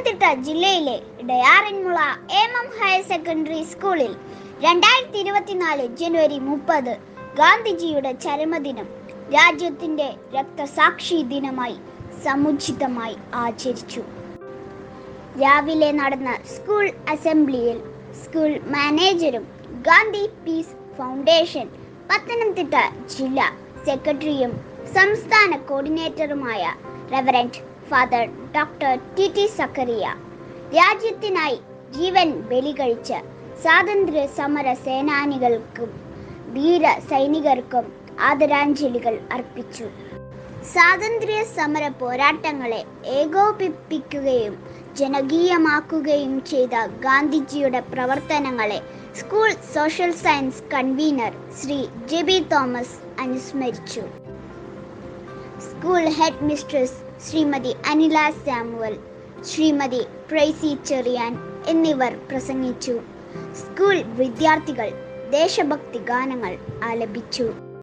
പത്തനംതിട്ട ജില്ലയിലെ ഡയാറിൻമുള M M higher secondary സ്കൂളിൽ രണ്ടായിരത്തി ഇരുപത്തിനാല് ജനുവരി മുപ്പത് ഗാന്ധിജിയുടെ ചരമദിനം രാജ്യത്തിന്റെ രക്തസാക്ഷി ദിനമായി സമുചിതമായി ആചരിച്ചു. രാവിലെ നടന്ന സ്കൂൾ അസംബ്ലിയിൽ സ്കൂൾ മാനേജരും ഗാന്ധി പീസ് ഫൗണ്ടേഷൻ പത്തനംതിട്ട ജില്ലാ സെക്രട്ടറിയും സംസ്ഥാന കോർഡിനേറ്ററുമായ reverend father doctor T T Zacharia രാജ്യത്തിനായി ജീവൻ ബലികഴിച്ച് സ്വാതന്ത്ര്യ സമര സേനാനികൾക്കും വീര സൈനികർക്കും ആദരാഞ്ജലികൾ അർപ്പിച്ചു. സ്വാതന്ത്ര്യ സമര പോരാട്ടങ്ങളെ ഏകോപിപ്പിക്കുകയും ജനകീയമാക്കുകയും ചെയ്ത ഗാന്ധിജിയുടെ പ്രവർത്തനങ്ങളെ school social science convener Shri Jebi Thomas അനുസ്മരിച്ചു. School headmistress Shrimati Anila Samuel Shrimati Praisy Cherian എന്നിവർ പ്രസംഗിച്ചു. സ്കൂൾ വിദ്യാർത്ഥികൾ ദേശഭക്തി ഗാനങ്ങൾ ആലപിച്ചു.